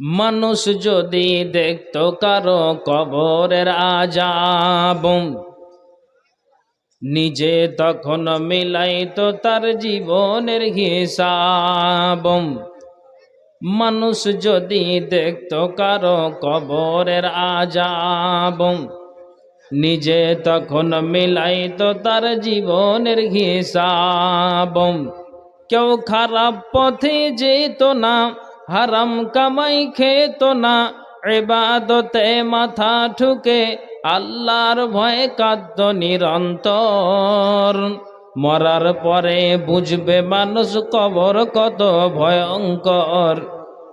মানুষ যদি দেখত কারও কবরের আজাব, নিজে তখন মিলাইতো তার জীবনের হিসাব। মানুষ যদি দেখত কারও কবরের আজাব, নিজে তখন মিলাইতো তার জীবনের হিসাব। কেউ খারাপ পথে যেত না হারাম কামাই খেত না, এবাদতে মাথা ঠুকে, আল্লাহর ভয়ে কাদ্য নিরন্তর। মরার পরে বুঝবে মানুষ কবর কত ভয়ঙ্কর।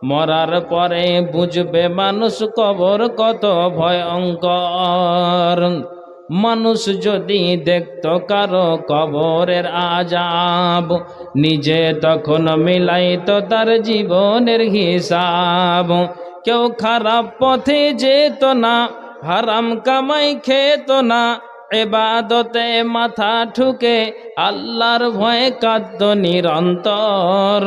মরার পরে বুঝবে মানুষ কবর কত ভয়ঙ্কর। মানুষ যদি দেখত কারও কবরের আজাব, নিজে তখন মিলাইতো তার জীবনের হিসাব। কেউ খারাপ পথে যেত না, হারাম কামাই খেত না, এবাদতে মাথা ঠুকে আল্লাহর ভয়ে কাদ্য নিরন্তর।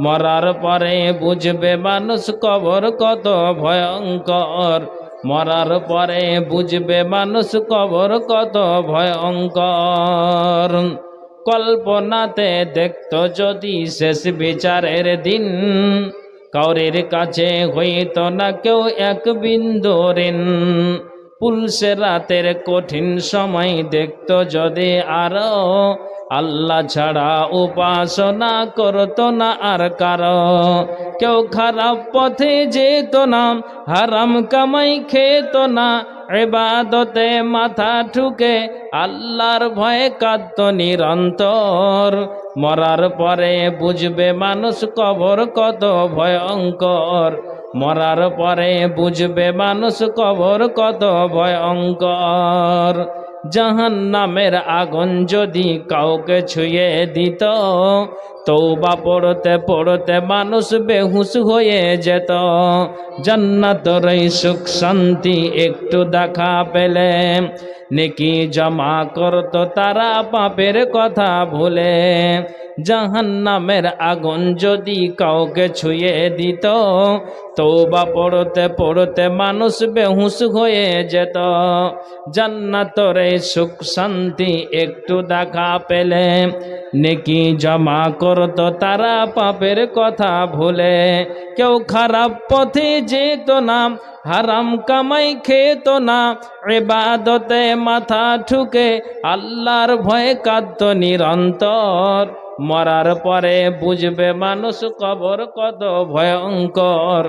মরার পরে বুঝবে মানুষ কবর কত ভয়ঙ্কর। মরার পরে বুঝবে মানুষ কবর কত ভয়ঙ্কর। কল্পনাতে দেখত যদি শেষ বিচারের দিন, কাউরের কাছে হইত না কেউ এক বিন্দু ঋণ। পুলসে রাতের কঠিন সময় দেখত যদি আরও আল্লাহ ছাড়া উপাসনা করত না আর কারও। কেউ খারাপ পথে যেত না, হারাম কামাই খেত না, এবাদতে মাথা ঠুকে আল্লাহর ভয়ে কাঁদত নিরন্তর। মরার পরে বুঝবে মানুষ কবর কত ভয়ঙ্কর। মরার পরে বুঝবে মানুষ কবর কত ভয়ঙ্কর। জাহান নামের আগুন যদি কাউকে ছুঁয়ে দিত তৌবা পড়তে পড়তে মানুষ বেহুশ হয়ে যেত। জান্নাতর সুখ শান্তি একটু দেখা পেলে। নেকি জমা করত তারা পাপের কথা ভুলে। জাহান্নামের আগুন যদি কাউকে ছুঁয়ে দিত তৌবা পড়তে পড়তে মানুষ বেহুশ হয়ে যেত। জান্নাতরে সুখ শান্তি একটু দেখা পেলে। নেকি জমা করত তারা পাপের কথা ভুলে। কেউ খারাপ পথে যেত না, হারাম কামাই খেত না। এবাদতে মাথা ঠুকে আল্লাহর ভয়ে কাঁদত নিরন্তর। মরার পরে বুঝবে মানুষ কবর কত ভয়ঙ্কর।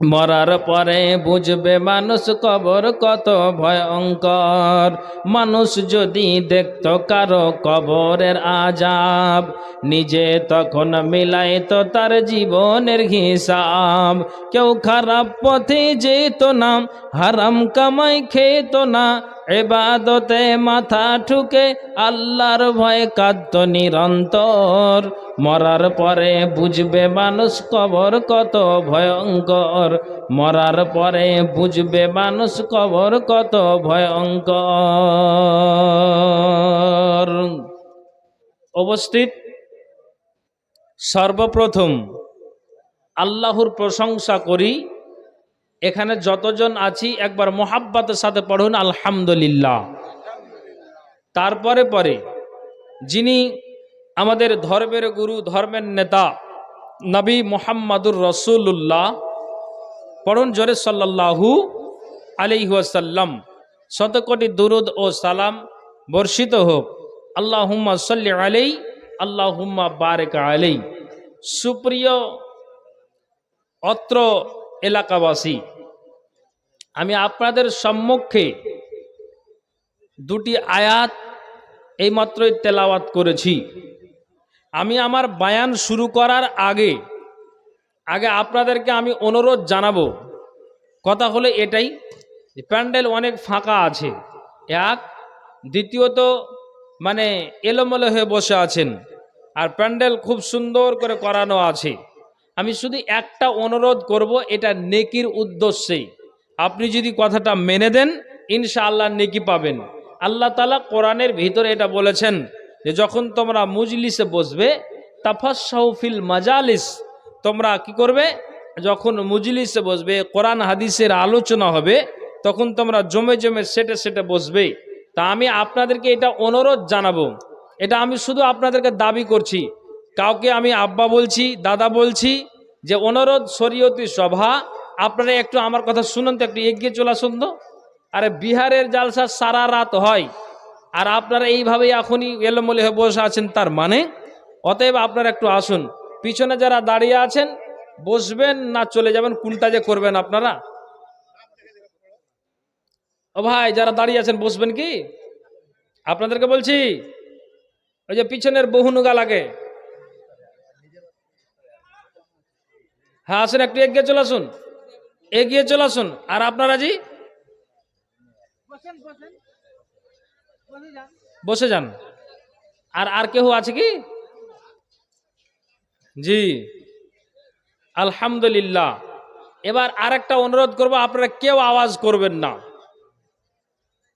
মরার পরে বুঝবে মানুষ কবর কত ভয়ঙ্কর। মানুষ যদি দেখত কারও কবরের আজাব নিজে তখন মিলাইত তার জীবনের হিসাব। কেউ খারাপ পথে যেত না, হারাম কামাই খেত না এবাদতে মাথা ঠুকে আল্লাহর ভয়ে কাঁদত নিরন্তর। মরার পরে বুঝবে মানুষ কবর কত ভয়ঙ্কর। মরার পরে বুঝবে মানুষ কবর কত ভয়ঙ্কর। উপস্থিত? সর্বপ্রথম আল্লাহর প্রশংসা করি। এখানে যতজন আছি, একবার মোহাব্বতের সাথে পড়ুন, আলহামদুলিল্লাহ। তারপরে পরে, যিনি আমাদের ধর্মের গুরু, ধর্মের নেতা, নবী মোহাম্মদুর রসুল্লাহ পড়ুন জোরে সাল্লাহু আলিহাসাল্লাম শতকোটি দুরুদ ও সালাম বর্ষিত হোক। আল্লাহ সাল্লি আলাই আল্লাহ হুম্মা বারেক আলাই সুপ্রিয় অত্র এলাকাবাসী, আমি আপনাদের সম্মুখে দুটি আয়াত এইমাত্রই তেলাওয়াত করেছি। আমি আমার বায়ান শুরু করার আগে আগে আপনাদেরকে আমি অনুরোধ জানাব, কথা হলো এটাই প্যান্ডেল অনেক ফাঁকা আছে। এক, দ্বিতীয়ত মানে এলোমেলো হয়ে বসে আছেন, আর প্যান্ডেল খুব সুন্দর করে করানো আছে। আমি শুধু একটা অনুরোধ করব, এটা নেকির উদ্দেশ্যেই। আপনি যদি কথাটা মেনে দেন, ইনশাআল্লাহ নেকি পাবেন। আল্লাহ তালা কোরআনের ভিতরে এটা বলেছেন যে, যখন তোমরা মুজলিসে বসবে তাফাসাউফিল মাজালিস। তোমরা কি করবে? যখন মুজলিসে বসবে, কোরআন হাদিসের আলোচনা হবে, তখন তোমরা জমে জমে সেটে সেটে বসবে। তা আমি আপনাদেরকে এটা অনুরোধ জানাব। এটা আমি শুধু আপনাদেরকে দাবি করছি। কাউকে আমি আব্বা বলছি, দাদা বলছি, যে অনুরোধ শরীয়তি সভা, আপনারা একটু আমার কথা শুনুন তো, একটু এগিয়ে চলে তো। আরে বিহারের জালসা সারা রাত হয়, আর আপনারা এইভাবেই এখনই এলোমলে হয়ে বসে আছেন, তার মানে? অতএব আপনারা একটু আসুন। পিছনে যারা দাঁড়িয়ে আছেন, বসবেন না চলে যাবেন কোনটা যে করবেন আপনারা? ও ভাই, যারা দাঁড়িয়ে আছেন, বসবেন কি? আপনাদেরকে বলছি, ওই যে পিছনের বহুনুগা লাগে হ্যাঁ আসুন, একটু এগিয়ে চলে আসুন। এগিয়ে চলে আসুন। আর আপনারা জি? বসে যান। আর আর কেউ আছে কি? জি। আলহামদুলিল্লাহ। এবার আর একটা অনুরোধ করব, আপনারা কেউ আওয়াজ করবেন না।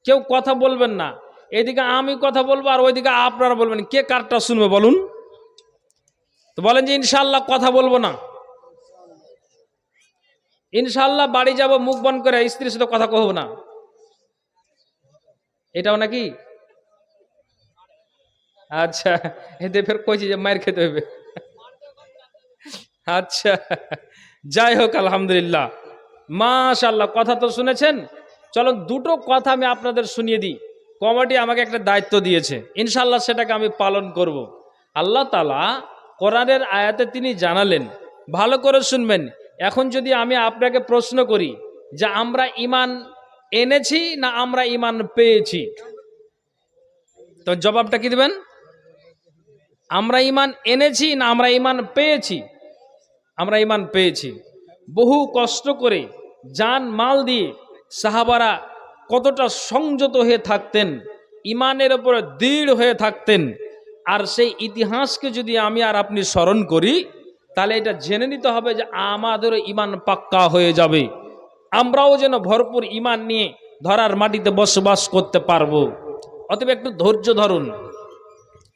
কেউ কথা বলবেন না। এদিকে আমি কথা বলব আর ওইদিকে আপনারা বলবেন। কে কারটা শুনবে বলুন? তো বলেন যে ইনশাল্লাহ কথা বলব না। ইনশাল্লাহ বাড়ি যাব, মুখ বন করে স্ত্রীর সাথে কথা কহব না। এটাও নাকি? আচ্ছা এতে ফের কইছি যে মায়ের খেতে হবে আচ্ছা যাই হোক, আলহামদুলিল্লাহ। মাশাল্লাহ কথা তো শুনেছেন। চলো, দুটো কথা আমি আপনাদের শুনিয়ে দিই। কমিটি আমাকে একটা দায়িত্ব দিয়েছে। ইনশাল্লাহ সেটাকে আমি পালন করব। আল্লাহ তালা কোরআনের আয়াতে তিনি জানালেন। ভালো করে শুনবেন। এখন যদি আমি আপনাকে প্রশ্ন করি যে আমরা ইমান এনেছি না আমরা ইমান পেয়েছি? তো জবাবটা কি দেবেন? আমরা ইমান এনেছি না আমরা ইমান পেয়েছি? আমরা ইমান পেয়েছি। বহু কষ্ট করে যান মাল দিয়ে সাহাবারা কতটা সংযত হয়ে থাকতেন ইমানের ওপরে দৃঢ় হয়ে থাকতেন, আর সেই ইতিহাসকে যদি আমি আর আপনি স্মরণ করি তাহলে এটা জেনে নিতে হবে যে আমাদেরও ইমান পাক্কা হয়ে যাবে। আমরাও যেন ভরপুর ইমান নিয়ে ধরার মাটিতে বসবাস করতে পারব। অতএব একটু ধৈর্য ধরুন।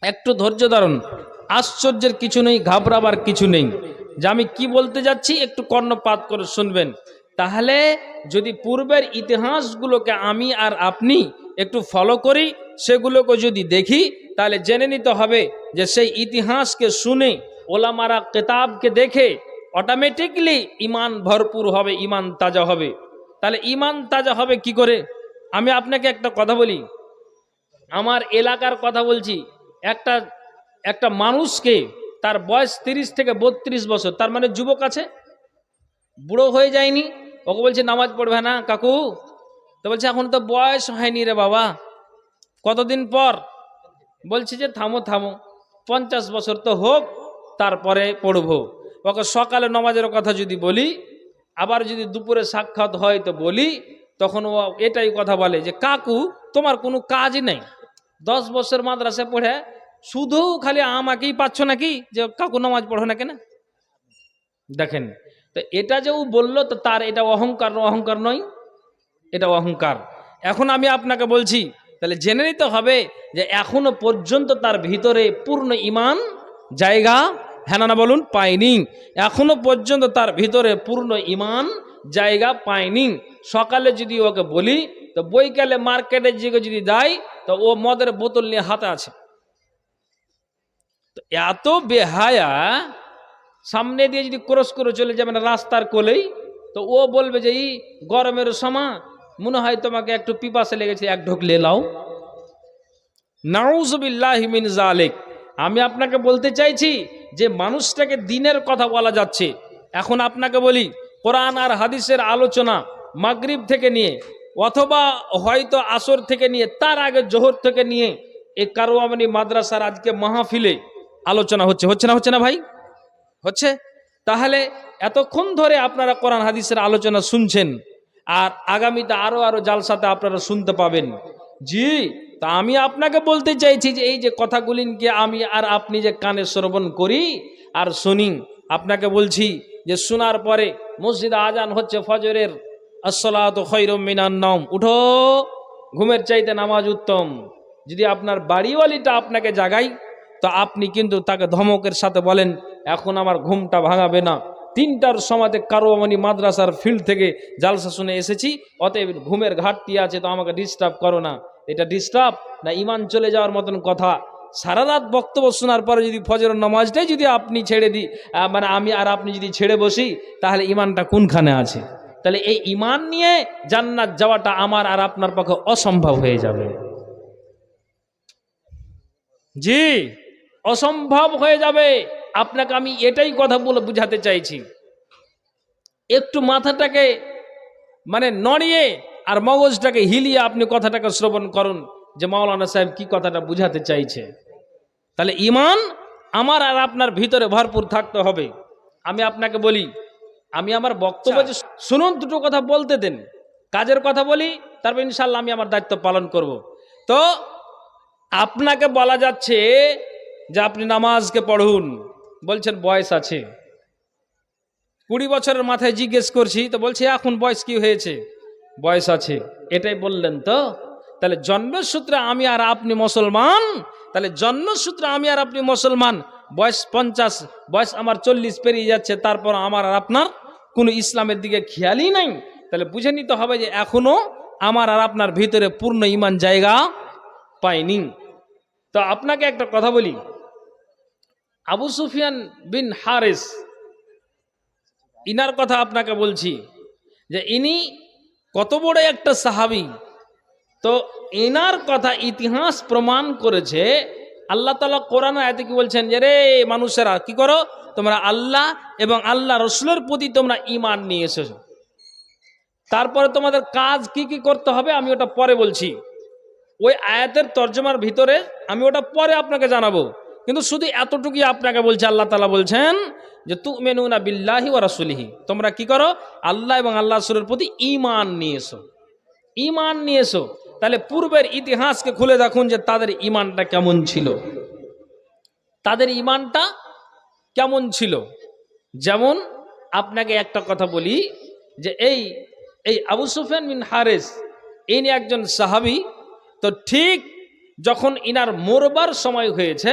একটু ধৈর্য ধরুন। আশ্চর্যের কিছু নেই, ঘাবড়াবার কিছু নেই। যে আমি কি বলতে যাচ্ছি একটু কর্ণপাত করে শুনবেন। তাহলে যদি পূর্বের ইতিহাসগুলোকে আমি আর আপনি একটু ফলো করি, সেগুলোকে যদি দেখি, তাহলে জেনে নিতে হবে যে সেই ইতিহাসকে শুনে ওলামারা কেতাবকে দেখে অটোমেটিকলি ইমান ভরপুর হবে, ইমান তাজা হবে। তাহলে ইমান তাজা হবে কি করে? আমি আপনাকে একটা কথা বলি। আমার এলাকার কথা বলছি। একটা একটা মানুষকে তার বয়স তিরিশ থেকে বত্রিশ বছর, তার মানে যুবক আছে, বুড়ো হয়ে যায়নি, ওকে বলছে নামাজ পড়বে না, কাকু। তো বলছে, এখন তো বয়স হয়নি রে বাবা। কতদিন পর? বলছি যে, থামো থামো। পঞ্চাশ বছর তো হোক তারপরে পড়ব। ওকে সকালে নমাজের কথা যদি বলি, আবার যদি দুপুরে সাক্ষাৎ হয় তো বলি, তখন ও এটাই কথা বলে যে, কাকু, তোমার কোনো কাজই নেই। দশ বছর মাদ্রাসা পড়ে শুধু খালি আমাকেই পাচ্ছ নাকি যে, কাকু নামাজ পড়ো না কেন? দেখেন, তো এটা যে ও বলল, তো তার এটা অহংকার অহংকার নয়, এটা অহংকার। এখন আমি আপনাকে বলছি, তাহলে জেনে নিতে হবে যে, এখনও পর্যন্ত তার ভিতরে পূর্ণ ইমান জায়গা হ্যাঁ না বলুন পায়নি এখনও পর্যন্ত তার ভিতরে পূর্ণ ইমান জায়গা পায়নি সকালে যদি ওকে বলি, তো বইকালে মার্কেটের দিকে যদি দেয় তো ও মদের বোতল নিয়ে হাতে আছে। তো এত বেহায়া, সামনে দিয়ে যদি ক্রস করে চলে যাবেন রাস্তার কোলেই, তো ও বলবে যে এই গরমের সময় মনে হয় তোমাকে একটু পিপাসে লেগেছে, এক ঢোক লাও নাউজবিল্লাহিমিন জালেক আমি আপনাকে বলতে চাইছি যে মানুষটাকে দিনের কথা বলা যাচ্ছে। এখন আপনাকে বলি, কোরআন আর হাদিসের আলোচনা মাগরিব থেকে নিয়ে, অথবা হয়তো আসর থেকে নিয়ে, তার আগে জোহর থেকে নিয়ে এই কারোয়ামনি মাদ্রাসার আজকে মাহফিলে আলোচনা হচ্ছে। হচ্ছে না হচ্ছে না ভাই? হচ্ছে? তাহলে এতক্ষণ ধরে আপনারা কোরআন হাদিসের আলোচনা শুনছেন, আর আগামীতে আরও আরও জালসাতে আপনারা শুনতে পাবেন। জি তা আমি আপনাকে বলতে চাইছি যে এই যে কথাগুলিকে আমি আর আপনি যে কানে শ্রবণ করি আর শুনি, আপনাকে বলছি যে শোনার পরে মসজিদ আজান হচ্ছে ফজরের, আসসালাত খৈরম মিনান নম উঠো, ঘুমের চাইতে নামাজ উত্তম। যদি আপনার বাড়িওয়ালিটা আপনাকে জাগাই, তো আপনি কিন্তু তাকে ধমকের সাথে বলেন, এখন আমার ঘুমটা ভাঙাবে না। তিনটার সময়তে কারোয়ামণি মাদ্রাসার ফিল্ড থেকে জালসা শুনে এসেছি, অতএব ঘুমের ঘাটতি আছে, তো আমাকে ডিস্টার্ব করো না। এটা ডিস্টার্ব না ইমান চলে যাওয়ার মতন কথা। সারা রাত বক্তব্য শোনার পরে যদি ফজর নামাজটাই যদি আপনি ছেড়ে দিই মানে আমি আর আপনি যদি ছেড়ে বসি, তাহলে ইমানটা কোনখানে আছে? তাহলে এই ইমান নিয়ে জান্নাত যাওয়াটা আমার আর আপনার পক্ষে অসম্ভব হয়ে যাবে। জি, অসম্ভব হয়ে যাবে। আপনাকে আমি এটাই কথা বলে বুঝাতে চাইছি। একটু মাথাটাকে মানে নড়িয়ে আর মগজটাকে হিলিয়ে আপনি কথাটাকে শ্রবণ করুন যে মাওলানা সাহেব কি কথাটা বুঝাতে চাইছে। তাহলে ইমান আমার আর আপনার ভিতরে ভরপুর থাকতে হবে। আমি আপনাকে বলি আমি আমার বক্তব্য যে শুনুন দুটো কথা বলতে দেন। কাজের কথা বলি তারপর ইনশাল্লাহ আমি আমার দায়িত্ব পালন করব। তো আপনাকে বলা যাচ্ছে যে আপনি নামাজকে পড়ুন। বলছেন বয়স আছে। কুড়ি বছরের মাথায় জিজ্ঞেস করছি তো বলছে এখন বয়স কি হয়েছে? বয়স আছে। এটাই বললেন তো? তাহলে জন্মসূত্রে আমি আর আপনি মুসলমান? তাহলে জন্মসূত্রে আমি আর আপনি মুসলমান? বয়স পঞ্চাশ, বয়স আমার চল্লিশ পেরিয়ে যাচ্ছে, তারপর আমার আর আপনার কোনো ইসলামের দিকে খেয়ালই নাই। তাহলে বুঝে নিতে হবে যে এখনও আমার আর আপনার ভিতরে পূর্ণ ইমান জায়গা পাইনি। তো আপনাকে একটা কথা বলি। আবু সুফিয়ান বিন হারেস, ইনার কথা আপনাকে বলছি যে ইনি কত বড় একটা সাহাবি। তো এনার কথা ইতিহাস প্রমাণ করেছে, আল্লাহ তালা কোরআন আয়তে কি বলছেন, যে রে মানুষেরা, কি করো? তোমরা আল্লাহ এবং আল্লাহ রসুলের প্রতি তোমরা ইমান নিয়ে এসেছ। তারপরে তোমাদের কাজ কি কি করতে হবে আমি ওটা পরে বলছি। ওই আয়াতের তর্জমার ভিতরে আমি ওটা পরে আপনাকে জানাব। কিন্তু শুধু এতটুকুই আপনাকে বলছে, আল্লাহ তালা বলছেন যে তু মেনুনা বিল্লাহি ও রাসুলিহি। তোমরা কি করো? আল্লাহ এবং আল্লাহ রসুলের প্রতি ইমান নিয়ে এসো। ইমান নিয়ে এসো। তাহলে পূর্বের ইতিহাসকে খুলে দেখুন যে, তাদের ইমানটা কেমন ছিল। তাদের ইমানটা কেমন ছিল? যেমন আপনাকে একটা কথা বলি যে, এই এই আবু সুফিয়ান বিন হারেস, ইনি একজন সাহাবি। তো ঠিক যখন ইনার মরবার সময় হয়েছে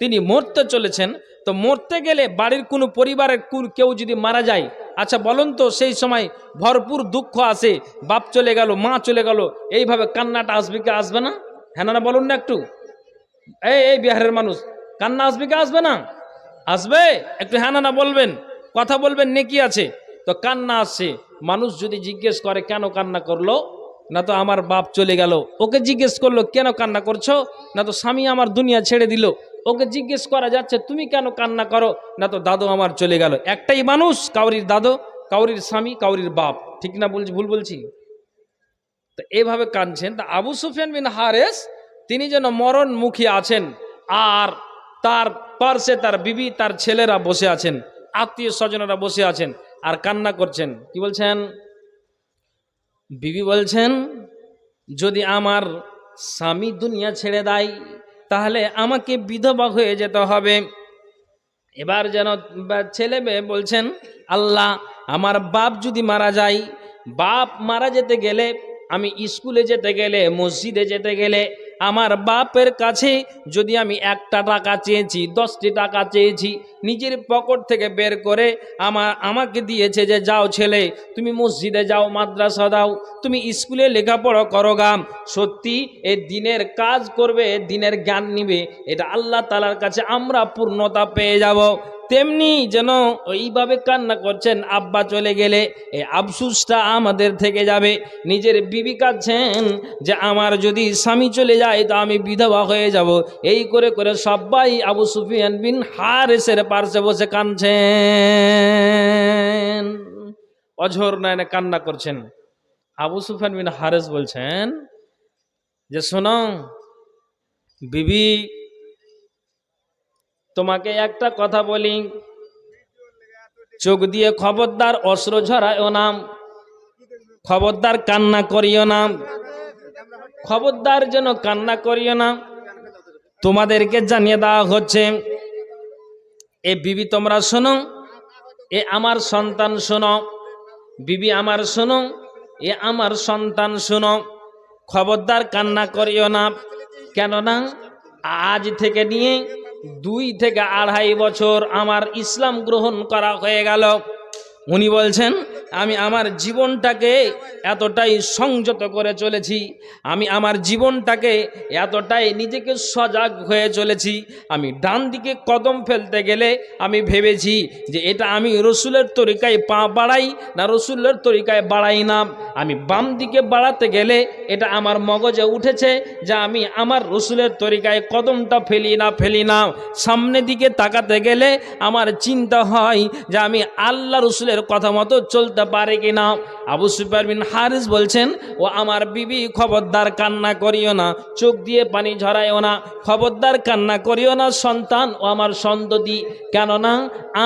তিনি মরতে চলেছেন। তো মরতে গেলে বাড়ির কোনো পরিবারের কেউ যদি মারা যায় আচ্ছা বলুন তো সেই সময় ভরপুর দুঃখ আসে বাপ চলে গেল, মা চলে গেল, এইভাবে কান্নাটা আসবে কি আসবে না? হ্যাঁ না বলুন না একটু। এই এই বিহারের মানুষ, কান্না আসবে কি আসবে না? আসবে? একটু হ্যাঁ না বলবেন, কথা বলবেন, নেকি আছে। তো কান্না আসছে। মানুষ যদি জিজ্ঞেস করে, কেন কান্না করল? না তো আমার বাপ চলে গেল, ওকে জিজ্ঞেস করল, কেন কান্না করছ? না তো স্বামী আমার দুনিয়া ছেড়ে দিল ওকে জিজ্ঞেস করা যাচ্ছে, তুমি কেন কান্না করো? না তো দাদু আমার চলে গেল। একটাই মানুষ, কাউরির দাদু, কাউরির স্বামী, কাউরির বাপ। ঠিক না বলছি, ভুল বলছি? তো এভাবে কাঁদছেন। তা আবু সুফিয়ান বিন হারেস, তিনি যেন মরণ মুখী আছেন, আর তার পার্শ্বে তার বিবি, তার ছেলেরা বসে আছেন, আত্মীয় স্বজনেরা বসে আছেন, আর কান্না করছেন। কি বলছেন? বিবি বলছেন, যদি আমার স্বামী দুনিয়া ছেড়ে দেয় তাহলে আমাকে বিধবা হয়ে যেতে হবে। এবার যেন ছেলে মেয়ে বলছেন, আল্লাহ, আমার বাপ যদি মারা যায়, বাপ মারা যেতে গেলে, আমি স্কুলে যেতে গেলে, মসজিদে যেতে গেলে আমার বাপের কাছে যদি আমি একটা টাকা চেয়েছি, দশটি টাকা চেয়েছি, নিজের পকেট থেকে বের করে আমার, আমাকে দিয়েছে যে, যাও ছেলে, তুমি মসজিদে যাও, মাদ্রাসা দাও, তুমি স্কুলে লেখাপড়া করো গাম সত্যি এ দিনের কাজ করবে দিনের জ্ঞান নিবে, এটা আল্লাহ তালার কাছে আমরা পূর্ণতা পেয়ে যাব। তেমনি যেন ওইভাবে কান্না করছেন, আব্বা চলে গেলে এই আফসুসটা আমাদের থেকে যাবে। নিজের বিবি কাঁদছেন যে আমার যদি স্বামী চলে যায় তো আমি বিধবা হয়ে যাব। এই করে করে সবাই আবু সুফিয়ান বিন হারেসের পার্শ্বে বসে কাঁদছেন। অঝোর নয়নে কান্না করছেন। আবু সুফিয়ান বিন হারেস বলছেন যে, শোনো, বিবি তোমাকে একটা কথা বলি। চোখ দিয়ে খবরদার অস্ত্র ঝরায়ও নাম খবরদার কান্না করিও না। খবরদার যেন কান্না করিও না। তোমাদেরকে জানিয়ে দেওয়া হচ্ছে, এ বিবি তোমরা শোনো, এ আমার সন্তান শোনো, বিবি আমার শোনো, এ আমার সন্তান শোনো। খবরদার কান্না করিও না। কেননা আজ থেকে নিয়ে দুই থেকে আড়াই বছর আমার ইসলাম গ্রহণ করা হয়ে গেল। উনি বলছেন, আমি আমার জীবনটাকে এতটাই সংযত করে চলেছি, আমি আমার জীবনটাকে এতটাই নিজেকে সজাগ হয়ে চলেছি, আমি ডান দিকে কদম ফেলতে গেলে আমি ভেবেছি যে এটা আমি রসুলের তরিকায় পা বাড়াই না রসুলের তরিকায় বাড়াই না। আমি বাম দিকে বাড়াতে গেলে এটা আমার মগজে উঠেছে যে আমি আমার রসুলের তরিকায় কদমটা ফেলি না ফেলি না। সামনের দিকে তাকাতে গেলে আমার চিন্তা হয় যে আমি আল্লাহ রসুলের কথা মতো চলতে পারে কি না আবু সুপার বিন হারিস বলছেন, ও আমার বিবি, খবরদার কান্না করিও না, চোখ দিয়ে পানি ঝরাইও না। খবরদার কান্না করিও না, সন্তান, ও আমার সন্ততি। কেননা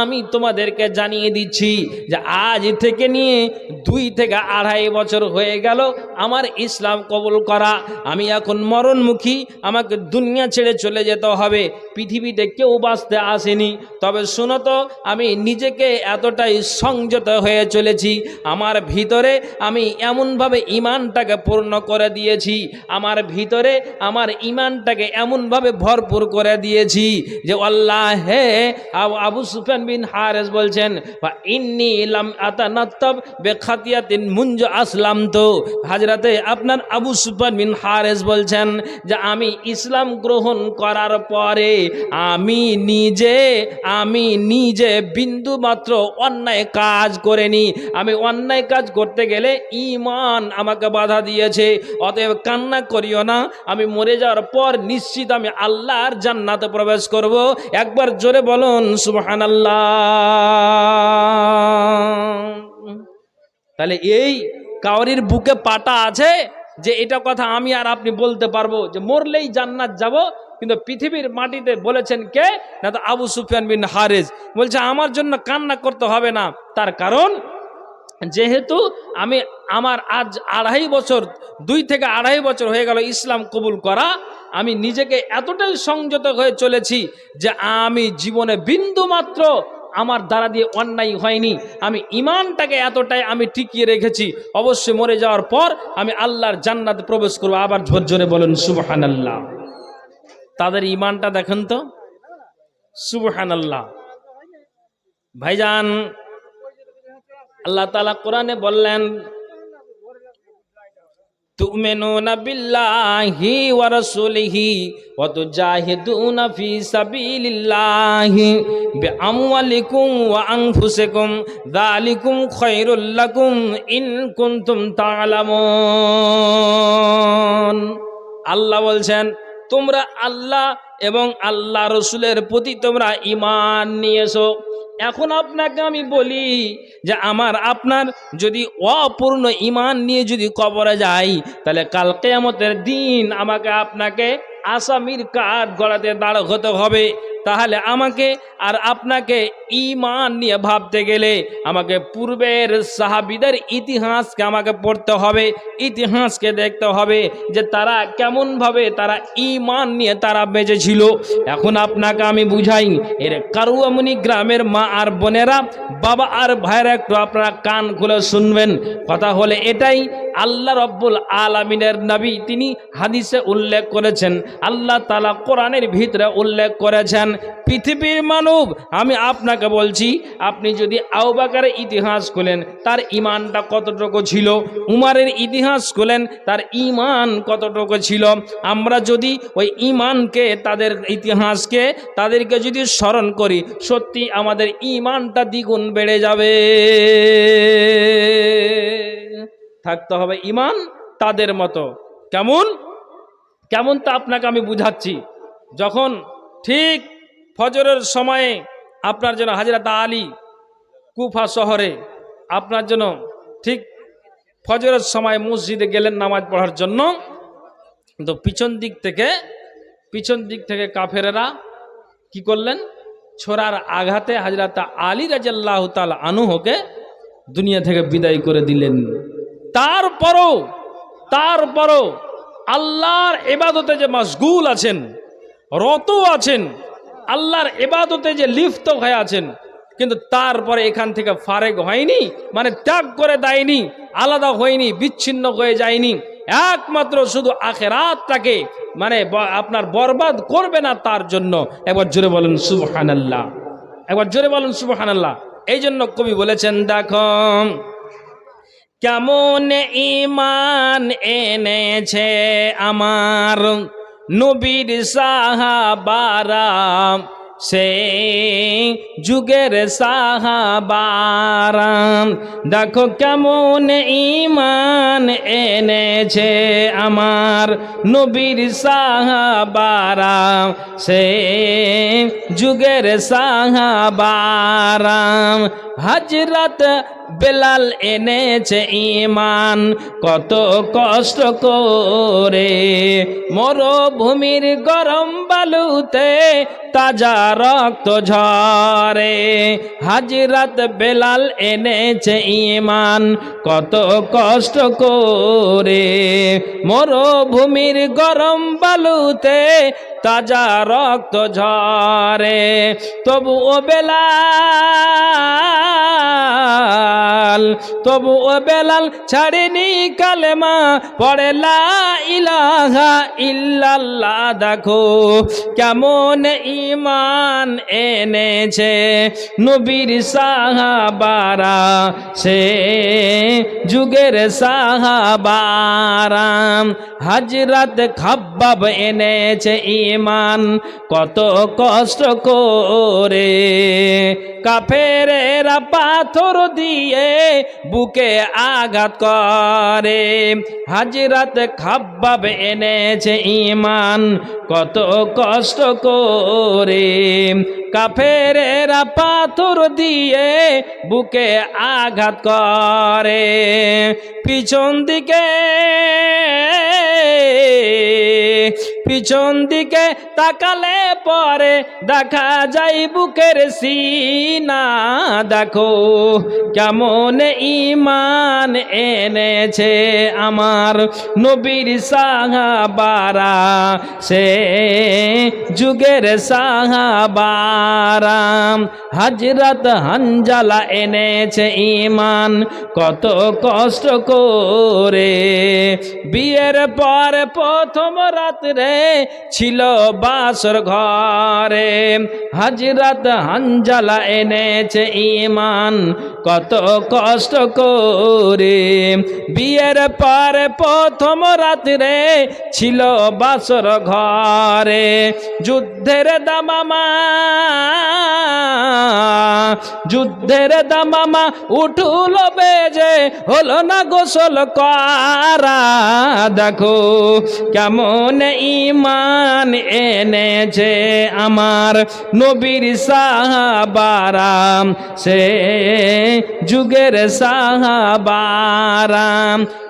আমি তোমাদেরকে জানিয়ে দিচ্ছি যে আজ থেকে নিয়ে দুই থেকে আড়াই বছর হয়ে গেল, আমার ইসলাম কবুল করা। আমি এখন মরণমুখী, আমাকে দুনিয়া ছেড়ে চলে যেতে হবে। পৃথিবীতে কেউ বাঁচতে আসেনি। তবে শুনো তো, আমি নিজেকে এতটাই সংযত হয়ে চলেছি। আমার ভিতরে আমি এমনভাবে ইমানটাকে পূর্ণ করে দিয়েছি। আমার ভিতরে আমার ইমানটাকে এমনভাবে ভরপুর করে দিয়েছি যে, আল্লাহ হে আবু- সুফেন বিন হারেস বলছেন ইন্নি ইলাম আতানাত্তাব বেখাতিয়াতিন মুঞ্জ আসলাম তো। হাজরাতে আপনার আবু সুফিয়ান বিন হারেস বলছেন যে, আমি ইসলাম গ্রহণ করার পরে আমি নিজে আমি নিজে বিন্দু মাত্র অন্যায় কাজ করেনি। আমি অন্যায় কাজ করতে গেলে ইমান আমাকে বাধা দিয়েছে। অতএব কান্না করিও না। আমি মরে যাওয়ার পর নিশ্চিত আমি আল্লাহর জান্নাতে প্রবেশ করব। একবার জোরে বলুন, সুবহানাল্লাহ। তাহলে এই কাউরির বুকে পাটা আছে যে এটা কথা আমি আর আপনি বলতে পারব যে মরলেই জান্নাত যাব, কিন্তু পৃথিবীর মাটিতে বলেছেন কে? না তো আবু সুফিয়ান বিন হারেজ। বলছে, আমার জন্য কান্না করতে হবে না। তার কারণ, যেহেতু আমি আমার আজ আড়াই বছর, দুই থেকে আড়াই বছর হয়ে গেল ইসলাম কবুল করা, আমি নিজেকে এতটাই সংযত হয়ে চলেছি যে আমি জীবনে বিন্দু মাত্র আমার দ্বারা দিয়ে অন্যায় হয়নি। আমি ইমানটাকে এতটাই আমি টিকিয়ে রেখেছি, অবশ্যই মরে যাওয়ার পর আমি আল্লাহর জান্নাতে প্রবেশ করব। আবার ঝরঝরে বলেন, সুবহানাল্লাহ। তাদের ইমানটা দেখেন তো? সুবহানাল্লাহ। ভাইজান, আল্লাহ তালা কোরআনে বললেন تؤمنون بالله ورسوله وتجاهدون في سبيل الله بأموالكم وأنفسكم ذلكم خير لكم إن كنتم تعلمون আল্লাহ বলছেন তোমরা আল্লাহ এবং আল্লাহ রসুলের প্রতি তোমরা ইমান নিয়েছো এখন আপনাকে আমি বলি যে আমার, আপনার যদি অপূর্ণ ইমান নিয়ে যদি কবরে যাই, তাহলে কাল কেয়ামতের দিন আমাকে আপনাকে আসামির কাঠ গড়াতে দাঁড় হতে হবে। তাহলে আমাকে আর আপনাকে ইমান নিয়ে ভাবতে গেলে আমাকে পূর্বের সাহাবিদের ইতিহাসকে আমাকে পড়তে হবে, ইতিহাসকে দেখতে হবে যে তারা কেমনভাবে তারা ইমান নিয়ে তারা বেঁচেছিল। এখন আপনাকে আমি বুঝাই, এর কারুয়ামুনি গ্রামের মা আর বোনেরা, বাবা আর ভাইয়েরা একটু আপনারা কান খুলে শুনবেন। কথা হলে এটাই, আল্লাহ রব্বুল আলমিনের নবী তিনি হাদিসে উল্লেখ করেছেন, আল্লাহ তালা কোরআনের ভিতরে উল্লেখ করেছেন। পৃথিবীর মানব, আমি আপনাকে বলছি, আপনি যদি আউবাকারের ইতিহাস খোলেন, তার ইমানটা কতটুকু ছিল? উমারের ইতিহাস খোলেন, তার ইমান কতটুকু ছিল? আমরা যদি ওই ইমানকে তাদের ইতিহাসকে, তাদেরকে যদি স্মরণ করি, সত্যি আমাদের ইমানটা দ্বিগুণ বেড়ে যাবে। থাকতে হবে ইমান তাদের মতো। কেমন? কেমন তা আপনাকে আমি বুঝাচ্ছি। যখন ঠিক ফজরের সময়ে আপনার জন্য হাজরাত আলী কুফা শহরে আপনার জন্য ঠিক ফজরের সময় মসজিদে গেলেন নামাজ পড়ার জন্য। তো পিছন দিক থেকে, পিছন দিক থেকে কাফেরেরা কি করলেন? ছোড়ার আঘাতে হাজরাত আলী রাজাল্লাহ তাল আনুহকে দুনিয়া থেকে বিদায় করে দিলেন। তারপরও তারপরও আল্লাহর এবাদতে যে মাসগুল আছেন রত আছেন আল্লাহর এবাদতে যে লিপ্ত হয়ে আছেন, কিন্তু তারপরে এখান থেকে ফারেক হয়নি মানে ত্যাগ করে দেয়নি, আলাদা হয়নি, বিচ্ছিন্ন হয়ে যায়নি। একমাত্র শুধু আখেরাতটাকে মানে আপনার বরবাদ করবে না তার জন্য। একবার জোরে বলেন, সুবহানাল্লাহ। একবার জোরে বলেন, সুবহানাল্লাহ। এই জন্য কবি বলেছেন, দেখো, কেমন ইমান এনেছে আমার। নবীর সাহাবারা, সে যুগের সাহাবারা। দেখো কেমন ইমান এনেছে আমার নবীর সাহাবারা, সে যুগের সাহাবারা। হজরত বেলাল এনেছে ইমান কত কষ্ট করে। মরুভূমির গরম বালুতে তাজা রক্ত ঝরে। হাজিরাত বেলাল এনেছে ইমান কত কষ্ট করে। মরুভূমির গরম বালুতে তাজা রক্ত ঝরে, তবু ও বেলাল, তবু ও বেলাল ছাড়েনি কালেমা পড়ে, লা ইলাহা ইল্লাল্লাহ দেখো কেমন ইমান এনেছে নবীর সাহাবারা, সে যুগের সাহাবারাম হাজরাত খাব্বাব এনেছে ইমান কত কষ্ট করে। কাফেরেরা পাথর দিয়ে বুকে আঘাত করে। হাজিরাত খাব্বাব এনেছে ইমান কত কষ্ট করে। কাফেরেরা পাথর দিয়ে বুকে আঘাত করে। পিছন দিকে পিছন দিকে তাকালে পরে দেখা যায় বুকের সিনা। দেখো কেমন ইমান এনেছে আমার নবীর সাহাবারা। সে যুগের সাহাবারা। হজরত হানজালা এনেছে ইমান কত কষ্ট করে। বিয়ের পর প্রথম রাত্রে ছিল বাসর ঘরে। হজরত হানজালা এনেছে ইমান কত কষ্ট করে। বিয়ের পর প্রথম রাত্রে ছিল বাসর ঘরে। যুদ্ধের দামামা যুদ্ধের দামামা উঠুল বেজে, হলো না গোসল করা। দেখো কেমন ইমান এনেছে আমার নবীর সাহাবারাম, সে যুগের সাহাবারাম।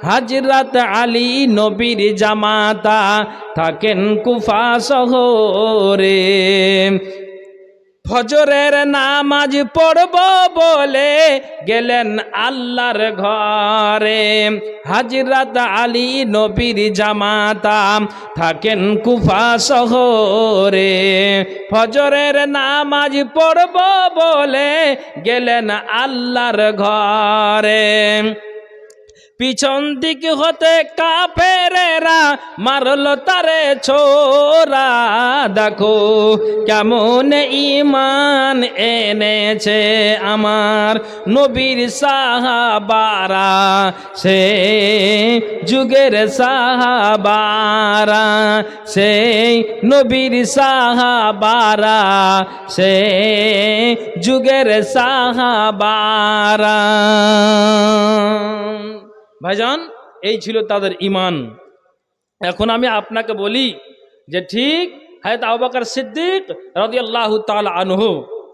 হাজরত আলী নবীর জামাতা থাকেন কুফা শহরে। ফজরের নামাজ পড়ব বলে গেলেন আল্লাহর ঘরে। হাজরত আলী নবীর জামাতা থাকেন কুফা শহরে। ফজরের নামাজ পড়ব বলে গেলেন আল্লাহর ঘরে। পিছন দিক হতে কাফেরেরা মারল তারে ছোরা। দেখো কেমন ইমান এনেছে আমার নবীর সাহাবারা। সে যুগের সাহাবারা, সে নবীর সাহাবারা, সে যুগের সাহাবারা। ভাইজান, এই ছিল তাদের ইমান এখন আমি আপনাকে বলি যে ঠিক হায়ত আবাকার সিদ্দিক রদি আল্লাহ তাল আনহু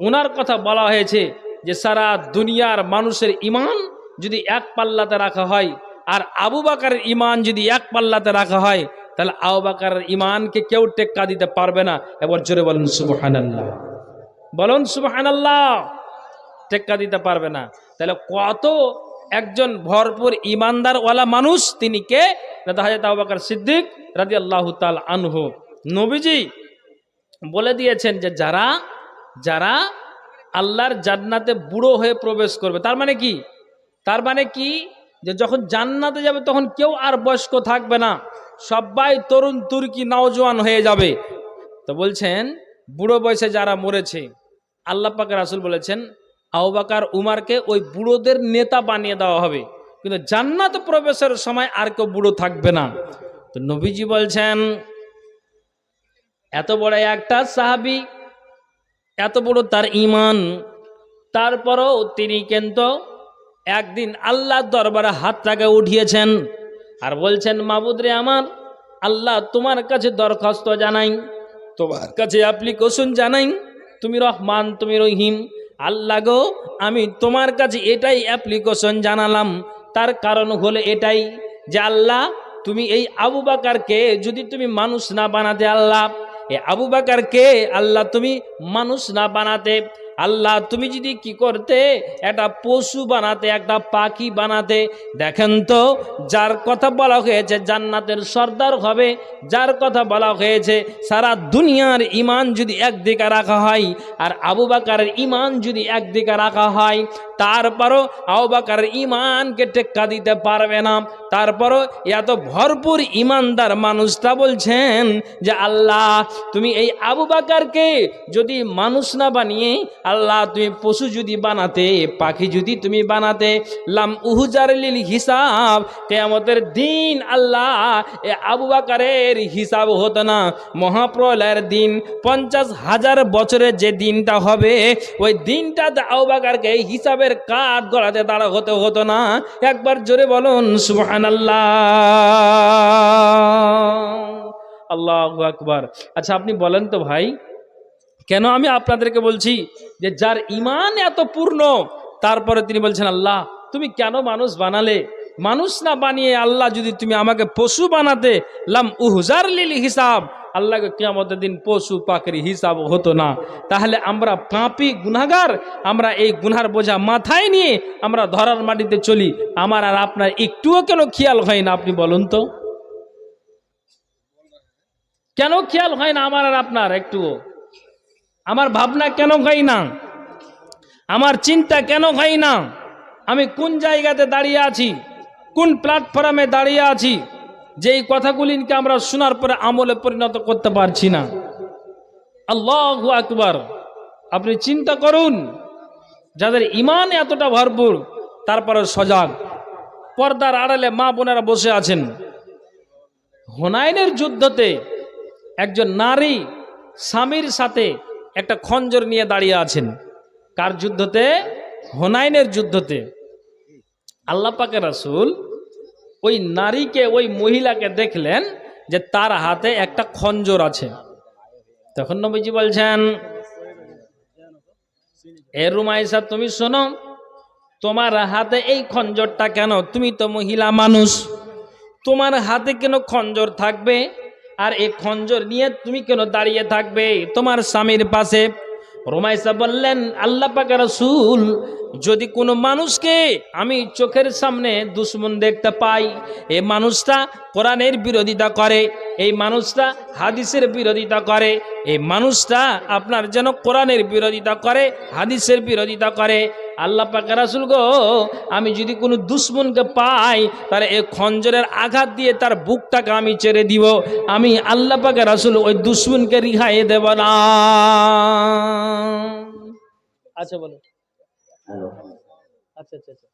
ওনার কথা বলা হয়েছে যে সারা দুনিয়ার মানুষের ইমান যদি এক পাল্লাতে রাখা হয় আর আবু বাকারের ইমান যদি এক পাল্লাতে রাখা হয়, তাহলে আবু বাকারের ইমানকে কেউ টেক্কা দিতে পারবে না। এবার জোরে বলেন, সুবহানাল্লাহ। বলুন, সুবহানাল্লাহ, টেক্কা দিতে পারবে না। তাহলে কত একজন ভরপুর ইমানদারওয়ালা মানুষ, তিনি কে? আবাকার সিদ্দিক রাজি আল্লাহ তাল আনহু। নবীজি বলে দিয়েছেন যে যারা যারা আল্লাহর জান্নাতে বুড়ো হয়ে প্রবেশ করবে, তার মানে কি? তার মানে কি? যে যখন জান্নাতে যাবে, তখন কেউ আর বয়স্ক থাকবে না। সবাই তরুণ তুর্কি নওজোয়ান হয়ে যাবে। তো বলছেন, বুড়ো বয়সে যারা মরেছে, আল্লাহ পাকে রাসুল বলেছেন আউবাকার উমারকে ওই বুড়োদের নেতা বানিয়ে দেওয়া হবে। কিন্তু জান্নাত প্রবেশের সময় আর কেউ বুড়ো থাকবে না। তো নবীজি বলছেন, এত বড় একটা সাহাবি, এত বড় তার ইমান তারপরও তিনি কিন্তু একদিন আল্লাহর দরবারে হাতটাকে উঠিয়েছেন আর বলছেন মাবুদরে আমার, আল্লাহ তোমার কাছে দরখাস্ত জানাই, তোমার কাছে অ্যাপ্লিকেশন জানাই, তুমি রহমান, তুমি রহিম আল্লাহ গো, আমি তোমার কাছে এটাই অ্যাপ্লিকেশন জানালাম। তার কারণ হলো এটাই যে আল্লাহ, তুমি এই আবু বাকারকে, যদি তুমি মানুষ না বানাতে আল্লাহ, এ আবু বাকারকে আল্লাহ তুমি মানুষ না বানাতে। আল্লাহ, তুমি যদি কি করতে, একটা পশু বানাতে, একটা পাখি বানাতে, দেখেন তো, যার কথা বলা হয়েছে জান্নাতের সর্দার হবে, যার কথা বলা হয়েছে সারা দুনিয়ার ইমান যদি একদিকে রাখা হয়, আর আবু বাকারের ইমান যদি একদিকে রাখা হয়, তারপরও আবু বাকারের ইমানকে টেক্কা দিতে পারবে না। তারপরও এত ভরপুর ইমানদার মানুষটা বলছেন যে, আল্লাহ, তুমি এই আবু বাকারকে যদি মানুষ না বানিয়ে আল্লাহ, তুমি পশু যদি বানাতে, পাখি যদি তুমি বানাতে, লাম উহুজার লিল হিসাব, কেয়ামতের দিন আল্লাহ, এ আবু বাকারের হিসাব হতো না। মহাপ্রলয়ের দিন, পঞ্চাশ হাজার বছরের যে দিনটা হবে, ওই দিনটাতে আবু বাকারকে হিসাবের কাঠ গড়াতে দাঁড়া হতে হতো না। একবার জোরে বলুন সুহান আল্লাহ আল্লাহ আকবার। আচ্ছা আপনি বলেন তো ভাই কেন আমি আপনাদেরকে বলছি যে যার ইমান এত পূর্ণ, তারপরে তিনি বলছেন, আল্লাহ, তুমি কেন মানুষ বানালে? মানুষ না বানিয়ে আল্লাহ যদি তুমি আমাকে পশু বানাতে, লাম উহজার লিলি হিসাব, আল্লাহকে কেয়ামতের দিন পশু পাখির হিসাব হতো না। তাহলে আমরা পাপি গুনাগার আমরা এই গুনার বোঝা মাথায় নিয়ে আমরা ধরার মাটিতে চলি। আমার আর আপনার একটুও কেন খেয়াল হয় না আপনি বলুন তো? কেন খেয়াল হয় না আমার আর আপনার একটুও? আমার ভাবনা কেন খাই না? আমার চিন্তা কেন খাই না? আমি কোন জায়গাতে দাঁড়িয়ে আছি? কোন প্ল্যাটফর্মে দাঁড়িয়ে আছি? যেই কথাগুলিকে আমরা শোনার পরে আমলে পরিণত করতে পারছি না। আল্লাহ আকবার। আপনি চিন্তা করুন, যাদের ইমান এতটা ভরপুর তারপরে সজাগ। পর্দার আড়ালে মা বোনেরা বসে আছেন। হোনাইনের যুদ্ধতে একজন নারী স্বামীর সাথে একটা খঞ্জর নিয়ে দাঁড়িয়ে আছেন। কার যুদ্ধতে? হোনাইনের যুদ্ধতে। আল্লাহ পাকে রাসুল ওই নারীকে, ওই মহিলাকে দেখলেন যে তার হাতে একটা খঞ্জর আছে। তখন নবীজি বলছেন, এ রুমাইসা, তুমি শোনো, তোমার হাতে এই খঞ্জরটা কেন? তুমি তো মহিলা মানুষ। তোমার হাতে কেন খঞ্জর থাকবে? আর এই খঞ্জর নিয়ে তুমি কেন দাঁড়িয়ে থাকবে? তোমার স্বামীর পাশে। রোমাইসা বললেন, আল্লাহ পাকে রসুল যদি কোনো মানুষকে আমি চোখের সামনে দুশ্মন দেখতে পাই এই মানুষটা কোরআনের বিরোধিতা করে, এই মানুষটা হাদিসের বিরোধিতা করে এই মানুষটা আপনার যেন কোরআনের বিরোধিতা করে, হাদিসের বিরোধিতা করে। আল্লাহ পাকে রাসুল গো, আমি যদি কোনো দুশ্মনকে পাই, তাহলে এই খঞ্জরের আঘাত দিয়ে তার বুকটাকে আমি ছেড়ে দিব। আমি আল্লাহ পাকে রাসুল, ওই দুশ্মনকে রিহাই দেব না। আচ্ছা বলো আচ্ছা আচ্ছা আচ্ছা।